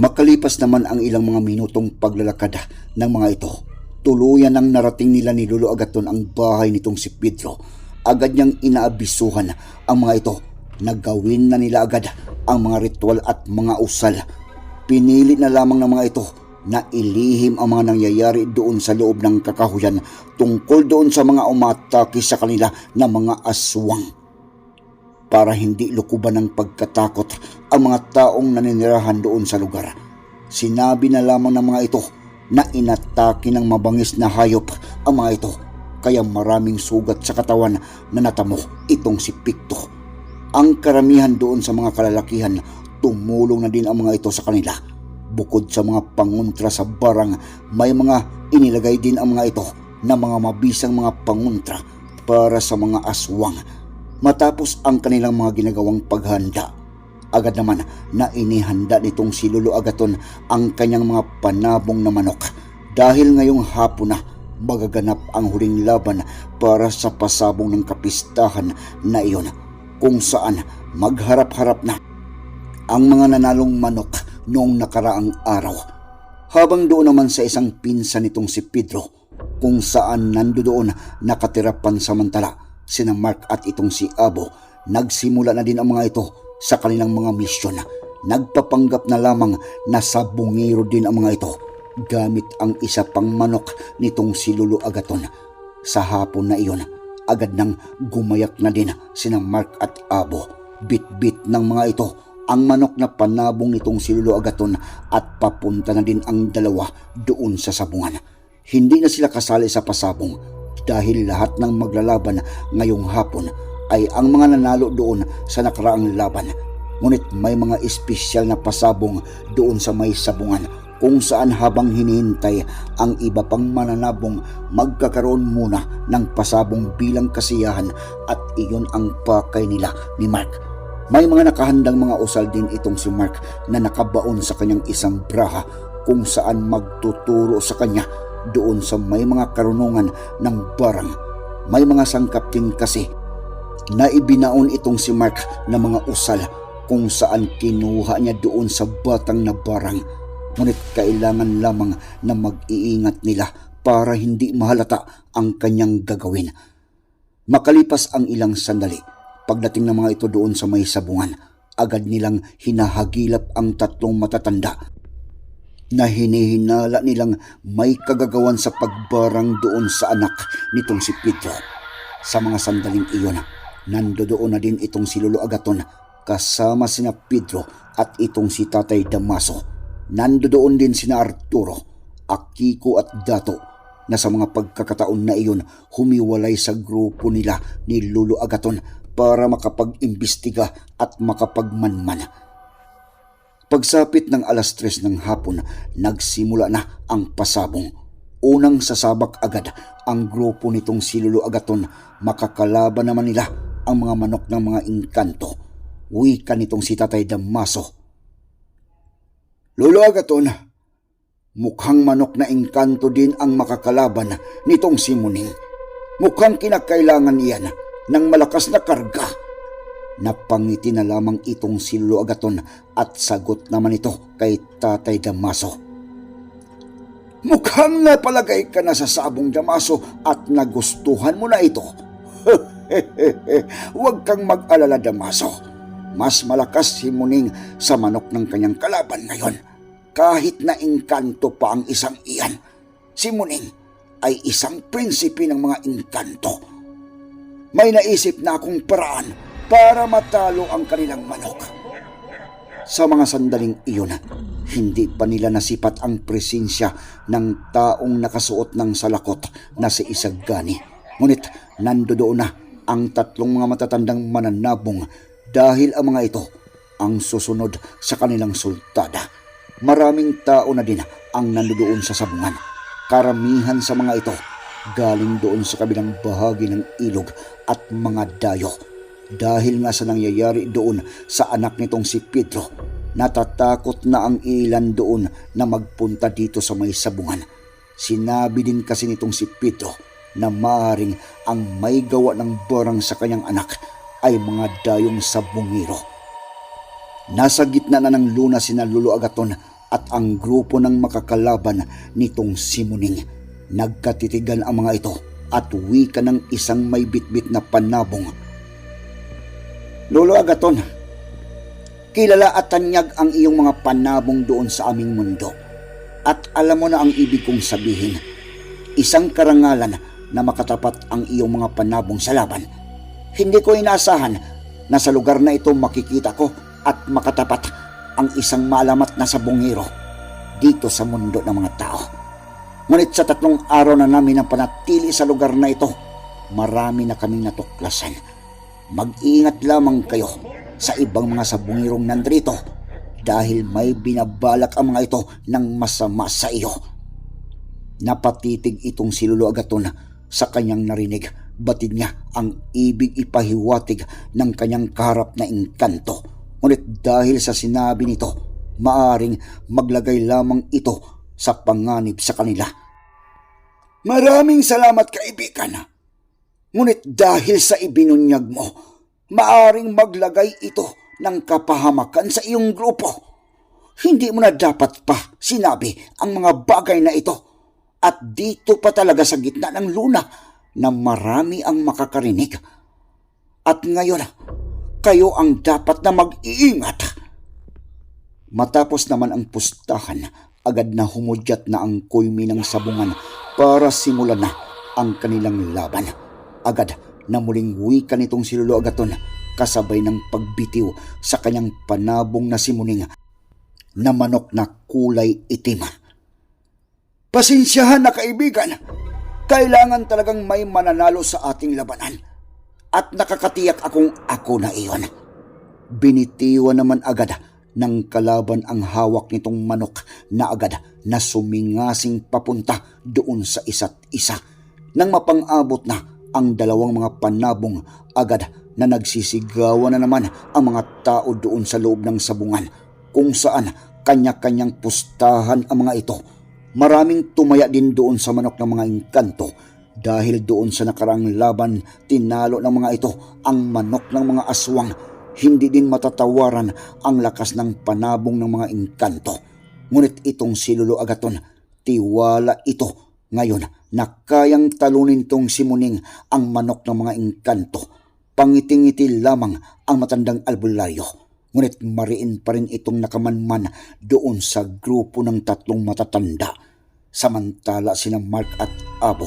Makalipas naman ang ilang mga minutong paglalakad ng mga ito, tuluyan ang narating nila ni Lolo Agaton ang bahay nitong si Pedro. Agad niyang inaabisuhan ang mga ito na gawin na nila agad ang mga ritual at mga usal. Pinili na lamang ng mga ito na ilihim ang mga nangyayari doon sa loob ng kakahuyan tungkol doon sa mga umatake sa kanila na mga aswang para hindi lukuban ng pagkatakot ang mga taong naninirahan doon sa lugar. Sinabi na lamang ng mga ito na inatake ng mabangis na hayop ang mga ito kaya maraming sugat sa katawan na natamo itong si Pikto. Ang karamihan doon sa mga kalalakihan tumulong na din ang mga ito sa kanila. Bukod sa mga panguntra sa barang, may mga inilagay din ang mga ito na mga mabisang mga panguntra para sa mga aswang Matapos ang kanilang mga ginagawang paghanda, agad naman na inihanda nitong si Lolo Agaton ang kanyang mga panabong na manok dahil ngayong hapon na magaganap ang huling laban para sa pasabong ng kapistahan na iyon kung saan magharap-harap na ang mga nanalong manok noong nakaraang araw. Habang doon naman sa isang pinsan nitong si Pedro kung saan nandoon nakatira pansamantala sina Mark at itong si Abo, nagsimula na din ang mga ito sa kanilang mga misyon. Nagpapanggap na lamang na sa bungiro din ang mga ito gamit ang isa pang manok nitong si Lulu Agaton. Sa hapon na iyon, agad nang gumayak na din sina Mark at Abo. Bit-bit ng mga ito ang manok na panabong nitong si Lulu Agaton at papunta na din ang dalawa doon sa sabungan. Hindi na sila kasali sa pasabong dahil lahat ng maglalaban ngayong hapon ay ang mga nanalo doon sa nakaraang laban. Ngunit may mga espesyal na pasabong doon sa may sabungan kung saan habang hinihintay ang iba pang mananabong magkakaroon muna ng pasabong bilang kasiyahan at iyon ang pakay nila ni Mark. May mga nakahandang mga usal din itong si Mark na nakabaon sa kanyang isang braha kung saan magtuturo sa kanya doon sa may mga karunungan ng barang. May mga sangkap din kasi na ibinaon itong si Mark na mga usal kung saan kinuha niya doon sa batang na barang. Ngunit kailangan lamang na mag-iingat nila para hindi mahalata ang kanyang gagawin. Makalipas ang ilang sandali, pagdating ng mga ito doon sa may sabungan, agad nilang hinahagilap ang tatlong matatanda na hinihinala nilang may kagagawan sa pagbarang doon sa anak nitong si Pedro. Sa mga sandaling iyon, nandoon na din itong si Lolo Agaton kasama sina Pedro at itong si Tatay Damaso. Nandoon din sina Arturo, Akiko at Dato na sa mga pagkakataon na iyon humiwalay sa grupo nila ni Lolo Agaton para makapag-imbestiga at makapagmanman Pagsapit ng alas tres ng hapon, nagsimula na ang pasabong. Unang sasabak agad ang grupo nitong si Lolo Agaton. Makakalaban naman nila ang mga manok ng mga inkanto. Wika nitong si Tatay Damaso. Lolo Agaton, mukhang manok na inkanto din ang makakalaban nitong si Muning. Mukhang kinakailangan iyan ng malakas na karga Napangiti na lamang itong si Lolo Agaton at sagot naman ito kay Tatay Damaso. Mukhang napalagay ka na sa sabong Damaso at nagustuhan mo na ito. Huwag kang mag-alala Damaso. Mas malakas si Muning sa manok ng kanyang kalaban ngayon. kahit na engkanto pa ang isang iyan, si Muning ay isang prinsipe ng mga engkanto. May naisip na akong paraan para matalo ang kanilang manok. Sa mga sandaling iyon, hindi pa nila nasipat ang presensya ng taong nakasuot ng salakot na si Isagani. Ngunit nandoon na ang tatlong mga matatandang mananabong dahil ang mga ito ang susunod sa kanilang sultada. Maraming tao na din ang nandoon sa sabungan. Karamihan sa mga ito galing doon sa kabilang bahagi ng ilog at mga dayo. Dahil nga sa nangyayari doon sa anak nitong si Pedro, natatakot na ang ilan doon na magpunta dito sa may sabungan. Sinabi din kasi nitong si Pedro na maaring ang may gawa ng barang sa kanyang anak ay mga dayong sabungiro. Nasa gitna na ng luna sina Lolo Agaton at ang grupo ng makakalaban nitong Simuning. Nagkatitigan ang mga ito at wika ng isang may bitbit na panabong. Lolo Agaton, kilala at tanyag ang iyong mga panabong doon sa aming mundo. At alam mo na ang ibig kong sabihin. Isang karangalan na makatapat ang iyong mga panabong sa laban. Hindi ko inaasahan na sa lugar na ito makikita ko at makatapat ang isang malamat na sabongero dito sa mundo ng mga tao. Ngunit sa tatlong araw na namin ang panatili sa lugar na ito, marami na kaming natuklasan. Mag-ingat lamang kayo sa ibang mga sabongirong nandrito dahil may binabalak ang mga ito ng masama sa iyo. Napatitig itong si Lolo Agaton sa kanyang narinig. Batid niya ang ibig ipahiwatig ng kanyang kaharap na engkanto. Ngunit dahil sa sinabi nito, maaring maglagay lamang ito sa panganib sa kanila. Maraming salamat kaibigan. Ngunit dahil sa ibinunyag mo, maaring maglagay ito ng kapahamakan sa iyong grupo. Hindi mo na dapat pa sinabi ang mga bagay na ito. At dito pa talaga sa gitna ng luna na marami ang makakarinig. At ngayon, kayo ang dapat na mag-iingat. Matapos naman ang pustahan, agad na humudyat na ang kulmi ng sabungan para simulan na ang kanilang laban. Agad na muling wika nitong si Lolo Agaton kasabay ng pagbitiw sa kanyang panabong na simuning na manok na kulay itim. Pasensyahan na kaibigan, kailangan talagang may mananalo sa ating labanan at nakakatiyak akong ako na iyon. Binitiwan naman agad ng kalaban ang hawak nitong manok na agad na sumingasing papunta doon sa isa't isa. Nang mapang-abot na ang dalawang mga panabong agad na nagsisigawan na naman ang mga tao doon sa loob ng sabungan kung saan kanya-kanyang pustahan ang mga ito. Maraming tumaya din doon sa manok ng mga engkanto dahil doon sa nakarang laban tinalo ng mga ito ang manok ng mga aswang hindi din matatawaran ang lakas ng panabong ng mga engkanto. Ngunit itong si Lolo Agaton, tiwala ito ngayon na kayang talunin tong simuning ang manok ng mga engkanto. Pangiting-ngiti lamang ang matandang albularyo. Ngunit mariin pa rin itong nakamanman doon sa grupo ng tatlong matatanda. Samantala sina Mark at Abo,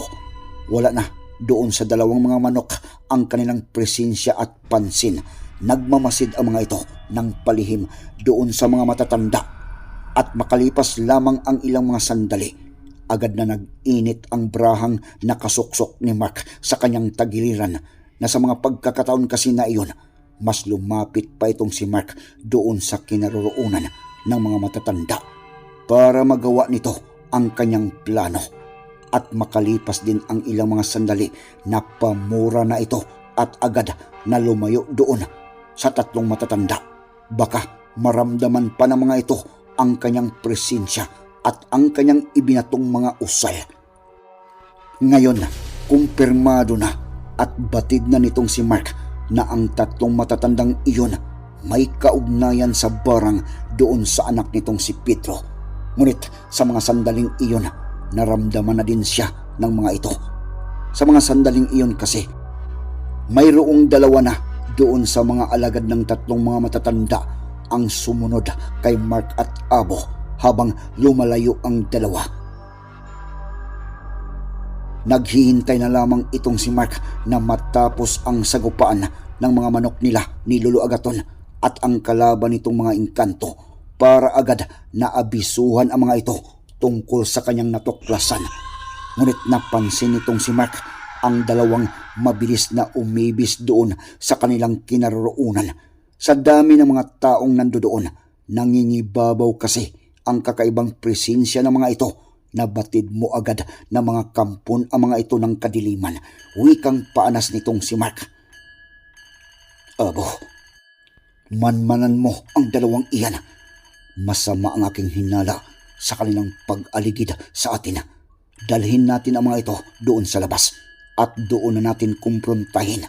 wala na doon sa dalawang mga manok ang kanilang presensya at pansin. Nagmamasid ang mga ito ng palihim doon sa mga matatanda at makalipas lamang ang ilang mga sandali, agad na nag-init ang brahang nakasuksok ni Mark sa kanyang tagiliran na sa mga pagkakataon kasi na iyon, mas lumapit pa itong si Mark doon sa kinaroroonan ng mga matatanda para magawa nito ang kanyang plano. At makalipas din ang ilang mga sandali, napamura na ito at agad na lumayo doon sa tatlong matatanda. Baka maramdaman pa ng mga ito ang kanyang presensya at ang kanyang ibinatong mga usal. Ngayon, kumpirmado na at batid na nitong si Mark na ang tatlong matatandang iyon may kaugnayan sa barang doon sa anak nitong si Pedro. Ngunit sa mga sandaling iyon, naramdaman na din siya ng mga ito. Sa mga sandaling iyon kasi, mayroong dalawa na doon sa mga alagad ng tatlong mga matatanda ang sumunod kay Mark at Abo habang lumalayo ang dalawa. Naghihintay na lamang itong si Mark na matapos ang sagupaan ng mga manok nila ni Lolo Agaton at ang kalaban nitong mga engkanto para agad na abisuhan ang mga ito tungkol sa kanyang natuklasan. Ngunit napansin nitong si Mark ang dalawang mabilis na umibis doon sa kanilang kinaroroonan. Sa dami ng mga taong nandoon, nangingibabaw kasi ang kakaibang presensya ng mga ito Nabatid mo agad na mga kampon ang mga ito ng kadiliman. Wikang paanas nitong si Mark. Abo, manmanan mo ang dalawang iyan. Masama ang aking hinala sa kanilang pag-aligid sa atin. Dalhin natin ang mga ito doon sa labas at doon na natin kumprontahin.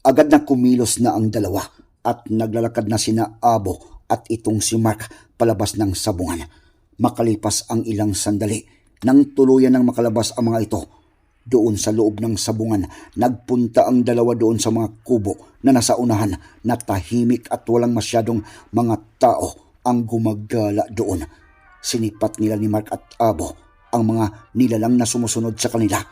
Agad na kumilos na ang dalawa at naglalakad na sina Abo at itong si Mark palabas ng sabungan. Makalipas ang ilang sandali, nang tuluyan ng makalabas ang mga ito, doon sa loob ng sabungan, nagpunta ang dalawa doon sa mga kubo na nasa unahan na tahimik at walang masyadong mga tao ang gumagala doon. Sinipat nila ni Mark at Abo ang mga nilalang na sumusunod sa kanila.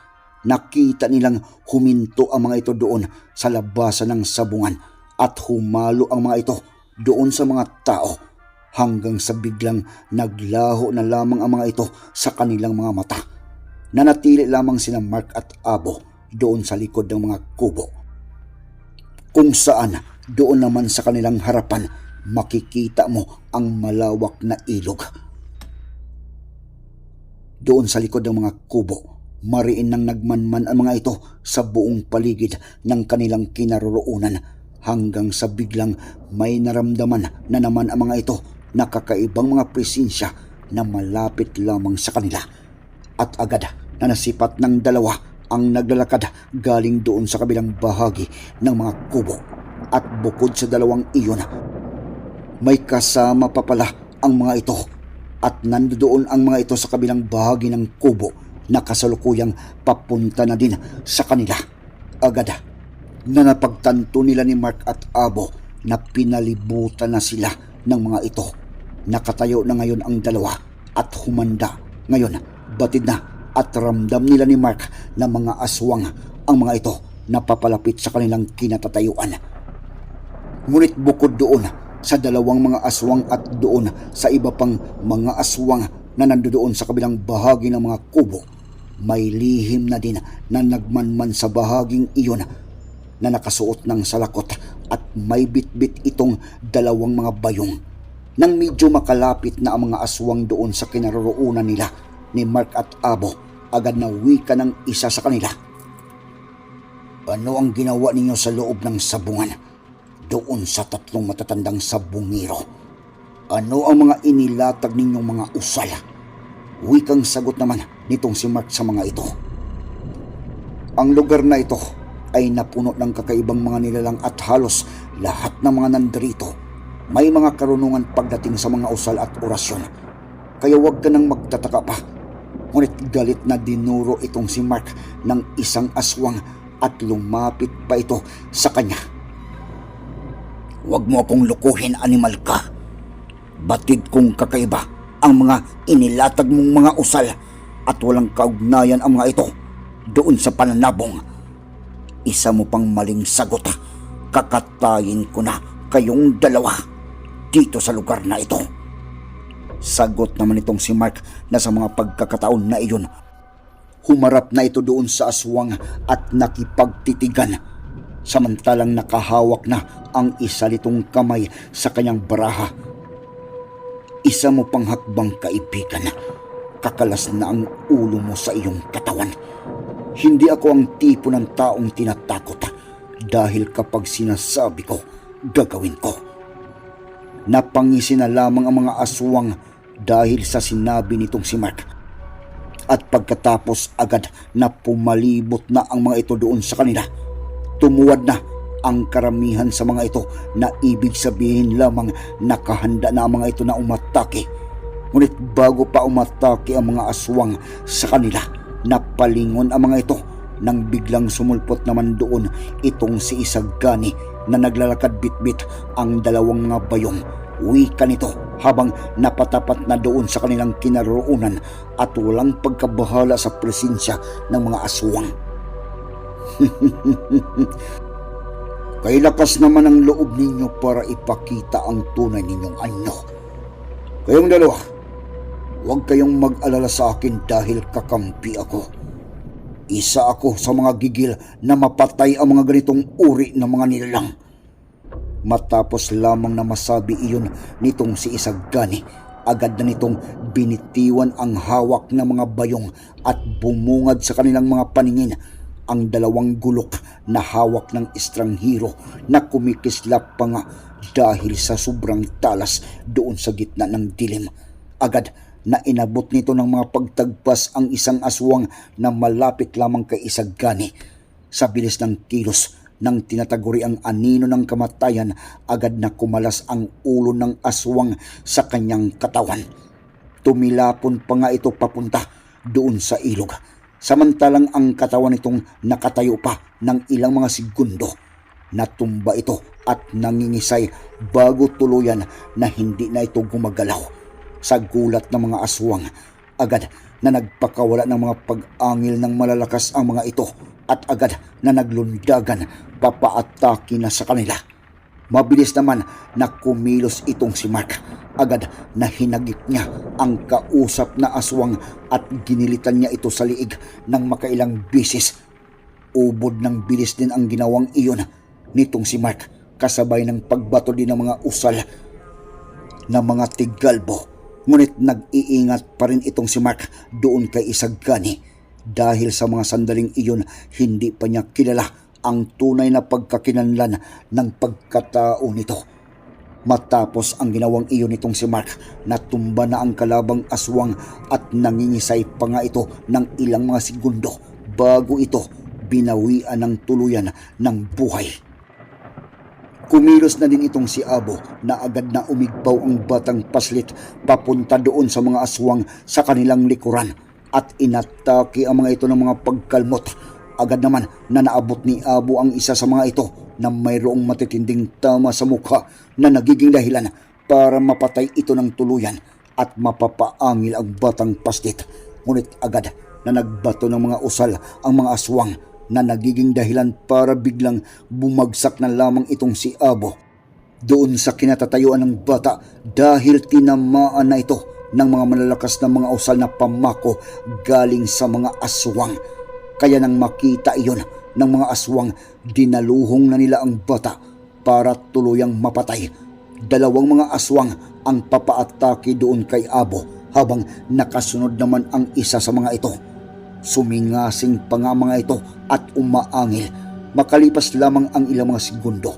Nakita nilang huminto ang mga ito doon sa labasan ng sabungan at humalo ang mga ito doon sa mga tao hanggang sa biglang naglaho na lamang ang mga ito sa kanilang mga mata. Nanatili lamang sina Mark at Abo doon sa likod ng mga kubo. Kung saan doon naman sa kanilang harapan makikita mo ang malawak na ilog. Doon sa likod ng mga kubo, mariin nang nagmanman ang mga ito sa buong paligid ng kanilang kinaroroonan hanggang sa biglang may naramdaman na naman ang mga ito na kakaibang mga presensya na malapit lamang sa kanila. At agad na nasipat ng dalawa ang naglalakad galing doon sa kabilang bahagi ng mga kubo. At bukod sa dalawang iyon, may kasama pa pala ang mga ito. At nandoon ang mga ito sa kabilang bahagi ng kubo na kasalukuyang papunta na din sa kanila. Agad na napagtanto nila ni Mark at Abo na pinalibutan na sila ng mga ito Nakatayo na ngayon ang dalawa at humanda. Ngayon, batid na at ramdam nila ni Mark na mga aswang ang mga ito na papalapit sa kanilang kinatatayuan. Ngunit bukod doon sa dalawang mga aswang at doon sa iba pang mga aswang na nandoon sa kabilang bahagi ng mga kubo, may lihim na din na nagmanman sa bahaging iyon na nakasuot ng salakot at may bitbit itong dalawang mga bayong nang medyo makalapit na ang mga aswang doon sa kinaroroonan nila ni Mark at Abo, agad na wika ng isa sa kanila. Ano ang ginawa ninyo sa loob ng sabungan? Doon sa tatlong matatandang sabungiro. Ano ang mga inilatag ninyong mga usal? Wikang sagot naman nitong si Mark sa mga ito. Ang lugar na ito ay napuno ng kakaibang mga nilalang at halos lahat ng mga nandirito may mga karunungan pagdating sa mga usal at orasyon. Kaya huwag ka nang magtataka pa. Ngunit galit na dinuro itong si Mark ng isang aswang at lumapit pa ito sa kanya. Huwag mo akong lukuhin, animal ka. Batid kong kakaiba ang mga inilatag mong mga usal at walang kaugnayan ang mga ito doon sa pananabong. Isa mo pang maling sagot. Kakatayin ko na kayong dalawa dito sa lugar na ito. Sagot naman itong si Mark na sa mga pagkakataon na iyon, humarap na ito doon sa aswang at nakipagtitigan samantalang nakahawak na ang isa nitong kamay sa kanyang baraha. Isa mo pang hakbang kaibigan, kakalas na ang ulo mo sa iyong katawan. Hindi ako ang tipo ng taong tinatakot dahil kapag sinasabi ko, gagawin ko. Napangisi na lamang ang mga aswang dahil sa sinabi nitong si Mark. At pagkatapos agad na pumalibot na ang mga ito doon sa kanila. Tumuwad na ang karamihan sa mga ito na ibig sabihin lamang nakahanda na ang mga ito na umatake. Ngunit bago pa umatake ang mga aswang sa kanila, napalingon ang mga ito nang biglang sumulpot naman doon itong si Isagani na naglalakad bitbit ang dalawang mga bayong. Wika nito habang napatapat na doon sa kanilang kinaroonan at walang pagkabahala sa presensya ng mga aswang. Kay lakas naman ang loob ninyo para ipakita ang tunay ninyong anyo. Kayong dalawa, huwag kayong mag-alala sa akin dahil kakampi ako. Isa ako sa mga gigil na mapatay ang mga ganitong uri ng mga nilalang. Matapos lamang na masabi iyon nitong si Isagani, agad na nitong binitiwan ang hawak ng mga bayong at bumungad sa kanilang mga paningin ang dalawang gulok na hawak ng estranghero na kumikislap pa nga dahil sa sobrang talas doon sa gitna ng dilim. Agad na inabot nito ng mga pagtagpas ang isang aswang na malapit lamang kay Isagani. Sa bilis ng kilos ng tinataguri ang anino ng kamatayan, agad na kumalas ang ulo ng aswang sa kanyang katawan. Tumilapon pa nga ito papunta doon sa ilog. Samantalang ang katawan nitong nakatayo pa ng ilang mga segundo. Natumba ito at nangingisay bago tuluyan na hindi na ito gumagalaw. Sa gulat ng mga aswang, agad na nagpakawala ng mga pag-angil ng malalakas ang mga ito at agad na naglundagan papaatake na sa kanila. Mabilis naman na kumilos itong si Mark. Agad na hinagip niya ang kausap na aswang at ginilitan niya ito sa liig ng makailang bisis. Ubod ng bilis din ang ginawang iyon nitong si Mark kasabay ng pagbato din ng mga usal na mga tigalbo. Ngunit nag-iingat pa rin itong si Mark doon kay Isagani dahil sa mga sandaling iyon hindi pa niya kilala ang tunay na pagkakinanlan ng pagkatao nito. Matapos ang ginawang iyon nitong si Mark, natumba na ang kalabang aswang at nangingisay pa nga ito ng ilang mga segundo bago ito binawian ng tuluyan ng buhay. Kumilos na din itong si Abo na agad na umigpaw ang batang paslit papunta doon sa mga aswang sa kanilang likuran at inatake ang mga ito ng mga pagkalmot. Agad naman na naabot ni Abo ang isa sa mga ito na mayroong matitinding tama sa mukha na nagiging dahilan para mapatay ito ng tuluyan at mapapaangil ang batang paslit. Ngunit agad na nagbato ng mga usal ang mga aswang na nagiging dahilan para biglang bumagsak na lamang itong si Abo doon sa kinatatayuan ng bata dahil tinamaan na ito ng mga malalakas na mga usal na pamako galing sa mga aswang. Kaya nang makita iyon ng mga aswang, dinaluhong na nila ang bata para tuluyang mapatay. Dalawang mga aswang ang papaatake doon kay Abo habang nakasunod naman ang isa sa mga ito. Sumingasing pa nga mga ito at umaangil. Makalipas lamang ang ilang mga segundo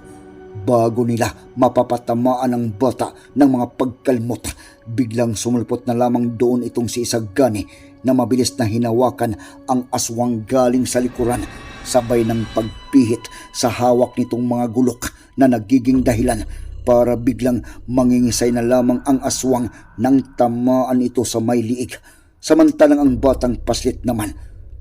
bago nila mapapatamaan ang bata ng mga pagkalmot. Biglang sumulpot na lamang doon itong si Isagani na mabilis na hinawakan ang aswang galing sa likuran sabay ng pagpihit sa hawak nitong mga gulok na nagiging dahilan para biglang mangingisay na lamang ang aswang nang tamaan ito sa may liig. Samantalang ang batang paslit naman,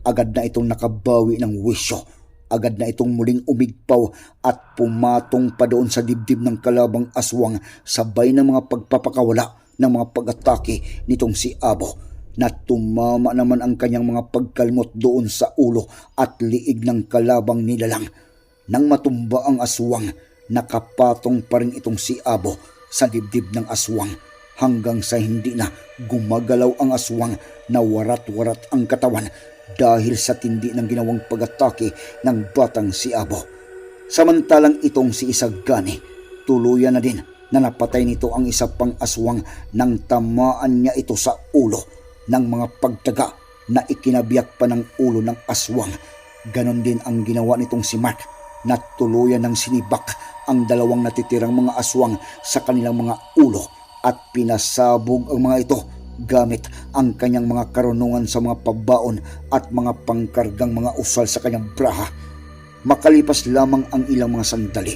agad na itong nakabawi ng wisyo. Agad na itong muling umigpaw at pumatong pa doon sa dibdib ng kalabang aswang sabay ng mga pagpapakawala ng mga pag-atake nitong si Abo na tumama naman ang kanyang mga pagkalmot doon sa ulo at liig ng kalabang nilalang. Nang matumba ang aswang, nakapatong pa rin itong si Abo sa dibdib ng aswang hanggang sa hindi na gumagalaw ang aswang na warat-warat ang katawan dahil sa tindi ng ginawang pag-atake ng batang si Abo. Samantalang itong si Isagani, tuluyan na din na napatay nito ang isa pang aswang nang tamaan niya ito sa ulo ng mga pagtaga na ikinabiyak pa ng ulo ng aswang. Ganon din ang ginawa nitong si Mark na tuluyan ng sinibak ang dalawang natitirang mga aswang sa kanilang mga ulo at pinasabog ang mga ito gamit ang kanyang mga karunungan sa mga pabaon at mga pangkargang mga usal sa kanyang braha. Makalipas lamang ang ilang mga sandali,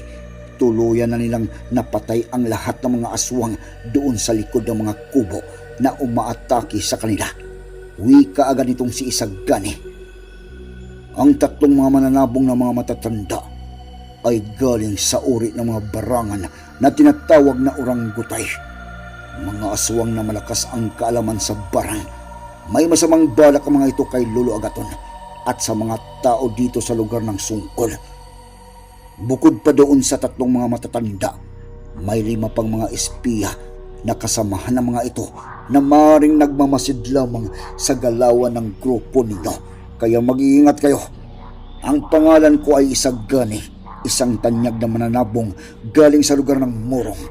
tuluyan na nilang napatay ang lahat ng mga aswang doon sa likod ng mga kubo na umaatake sa kanila. Wika agad nitong si Isagani. Ang tatlong mga mananabong na mga matatanda ay galing sa uri ng mga barangan na tinatawag na orangutay. Mga aswang na malakas ang kaalaman sa barang. May masamang balak ang mga ito kay Lolo Agaton at sa mga tao dito sa lugar ng sungkol. Bukod pa doon sa tatlong mga matatanda, may lima pang mga espiya na kasamahan ng mga ito na maring nagmamasid lamang sa galawan ng grupo ninyo. Kaya mag-iingat kayo. Ang pangalan ko ay Isagani, isang tanyag na mananabong galing sa lugar ng Murong.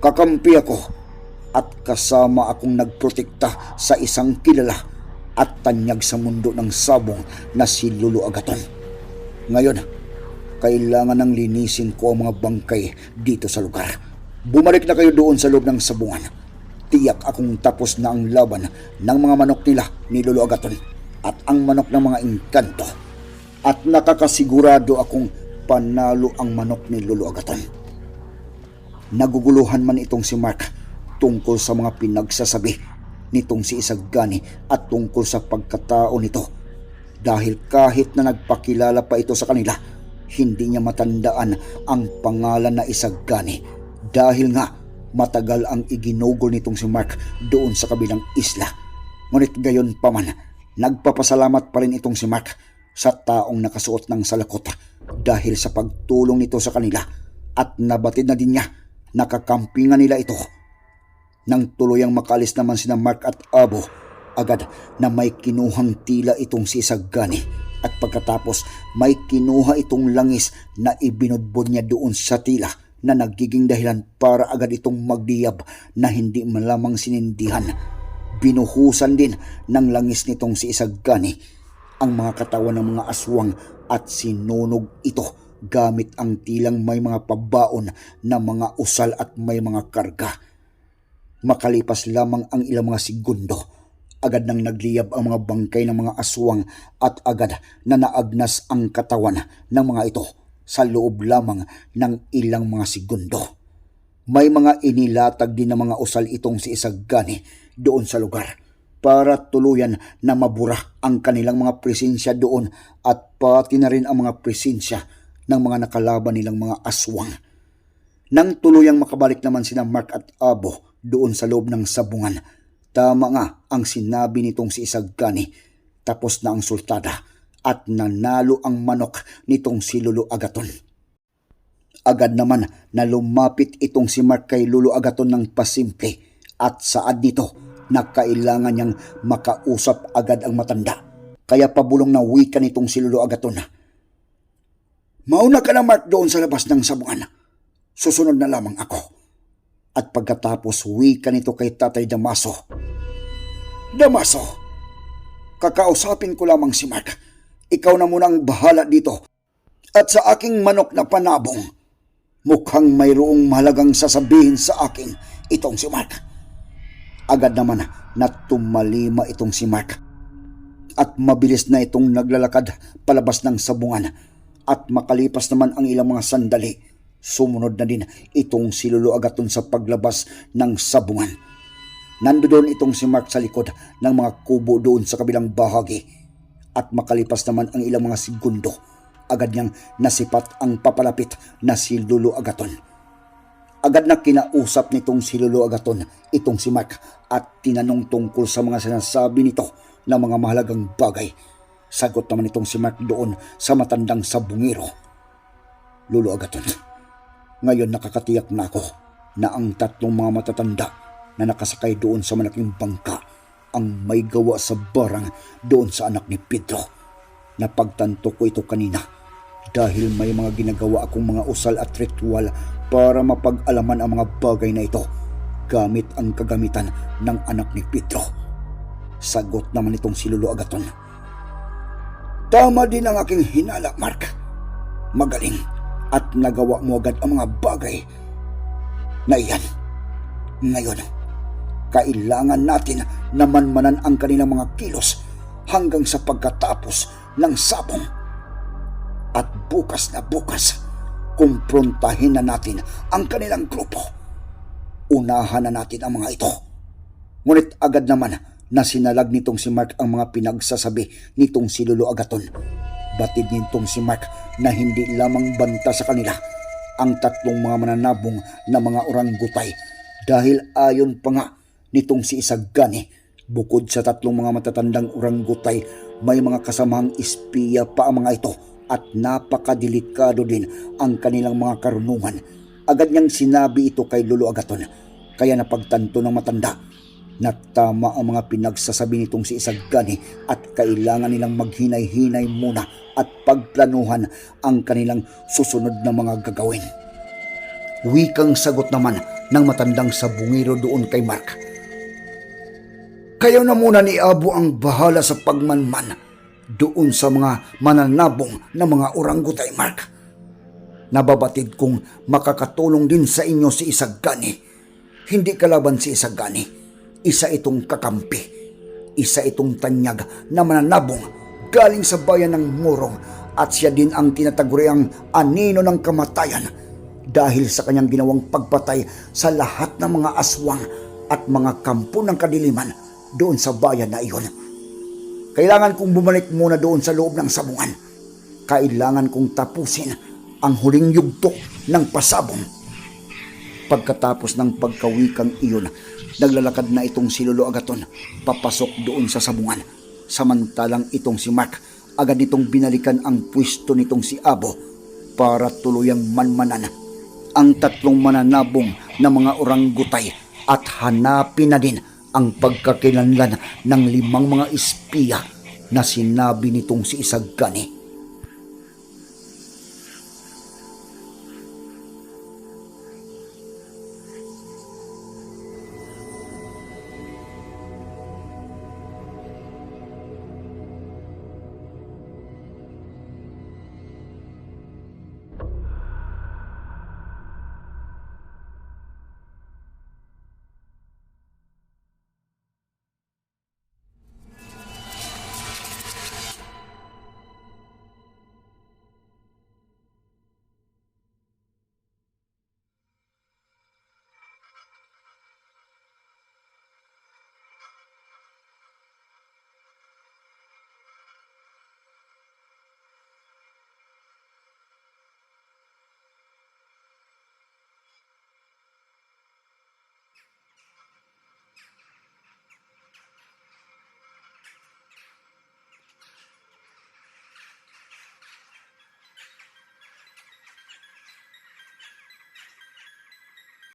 Kakampi ako at kasama akong nagprotekta sa isang kilala at tanyag sa mundo ng sabong na si Lulu Agaton. Ngayon, kailangan nang linisin ko ang mga bangkay dito sa lugar. Bumalik na kayo doon sa loob ng sabungan. Tiyak akong tapos na ang laban ng mga manok nila ni Lolo Agaton at ang manok ng mga engkanto. At nakakasigurado akong panalo ang manok ni Lolo Agaton. Naguguluhan man itong si Mark tungkol sa mga pinagsasabi nitong si Isagani at tungkol sa pagkatao nito. Dahil kahit na nagpakilala pa ito sa kanila, hindi niya matandaan ang pangalan na Isagani dahil nga matagal ang iginugol nitong si Mark doon sa kabilang isla. Ngunit gayon pa man, nagpapasalamat pa rin itong si Mark sa taong nakasuot ng salakot dahil sa pagtulong nito sa kanila at nabatid na din niya nakakampingan nila ito. Nang tuluyang makalis naman sina Mark at Abo, agad na may kinuhang tila itong si Isagani at pagkatapos may kinuha itong langis na ibinudbod niya doon sa tila na nagiging dahilan para agad itong magdiyab na hindi man lamang sinindihan. Binuhusan din ng langis nitong si Isagani ang mga katawan ng mga aswang at sinunog ito gamit ang tilang may mga pabaon na mga usal at may mga karga. Makalipas lamang ang ilang mga segundo, agad nang nagliyab ang mga bangkay ng mga aswang at agad na naagnas ang katawan ng mga ito sa loob lamang ng ilang mga segundo. May mga inilatag din ng mga usal itong si Isagani doon sa lugar para tuluyan na mabura ang kanilang mga presensya doon at pati na rin ang mga presensya ng mga nakalaban nilang mga aswang. Nang tuluyang makabalik naman sina Mark at Abo doon sa loob ng sabungan, tama nga ang sinabi nitong si Isagani. Tapos na ang sultada at nanalo ang manok nitong si Lulu Agaton. Agad naman na lumapit itong si Mark kay Lulu Agaton ng pasimple at saad nito na kailangan niyang makausap agad ang matanda. Kaya pabulong na wika nitong si Lulu Agaton. Mauna ka na Mark doon sa labas ng sabungan. Susunod na lamang ako. At pagkatapos wika nito kay Tatay Damaso. Damaso, kakausapin ko lamang si Mark. Ikaw na muna ang bahala dito. At sa aking manok na panabong, mukhang mayroong mahalagang sasabihin sa akin itong si Mark. Agad naman na tumalima itong si Mark. At mabilis na itong naglalakad palabas ng sabungan. At makalipas naman ang ilang mga sandali, sumunod na din itong si Lolo Agaton sa paglabas ng sabungan. Nandoon itong si Mark sa likod ng mga kubo doon sa kabilang bahagi. At makalipas naman ang ilang mga segundo, agad niyang nasipat ang papalapit na si Lolo Agaton. Agad na kinausap nitong si Lolo Agaton itong si Mark at tinanong tungkol sa mga sinasabi nito na mga mahalagang bagay. Sagot naman itong si Mark doon sa matandang sabungiro. Lolo Agaton, ngayon nakakatiyak na ako na ang tatlong mga matatanda na nakasakay doon sa malaking bangka ang may gawa sa barang doon sa anak ni Pedro. Napagtanto ko ito kanina dahil may mga ginagawa akong mga usal at ritual para mapag-alaman ang mga bagay na ito gamit ang kagamitan ng anak ni Pedro. Sagot naman itong si Lolo Agaton. Tama din ang aking hinala, Mark. Magaling at nagawa mo agad ang mga bagay na iyan. Ngayon, kailangan natin na manmanan ang kanilang mga kilos hanggang sa pagkatapos ng sabong. At bukas na bukas, kumprontahin na natin ang kanilang grupo. Unahan na natin ang mga ito. Ngunit agad naman na sinalag nitong si Mark ang mga pinagsasabi nitong si Lolo Agaton. Batid nitong si Mark na hindi lamang banta sa kanila ang tatlong mga mananabong na mga orangutay. Dahil ayon pa nga nitong si Isagani bukod sa tatlong mga matatandang orangutay may mga kasamang espiya pa ang mga ito at napakadelikado din ang kanilang mga karunungan. Agad niyang sinabi ito kay Lolo Agaton kaya napagtanto ng matanda na tama ang mga pinagsasabi nitong si Isagani at kailangan nilang maghinay-hinay muna at pagplanuhan ang kanilang susunod na mga gagawin. Wikang sagot naman ng matandang sabungiro doon kay Mark. Kayo na muna ni Abo ang bahala sa pagmanman doon sa mga mananabong na mga orangutay, Mark. Nababatid kong makakatulong din sa inyo si Isagani. Hindi kalaban si Isagani isa itong kakampi. Isa itong tanyag na mananabong galing sa bayan ng Murong at siya din ang tinataguriang anino ng kamatayan dahil sa kanyang ginawang pagpatay sa lahat ng mga aswang at mga kampo ng kadiliman doon sa bayan na iyon. Kailangan kong bumalik muna doon sa loob ng sabungan. Kailangan kong tapusin ang huling yugto ng pasabong. Pagkatapos ng pagkawikang iyon, naglalakad na itong si Lolo Agaton papasok doon sa sabungan. Samantalang itong si Mark, agad itong binalikan ang pwesto nitong si Abo para tuluyang manmanan ang tatlong mananabong na mga orangutay at hanapin na din ang pagkakilanlan ng limang mga espiya na sinabi nitong si Isagani.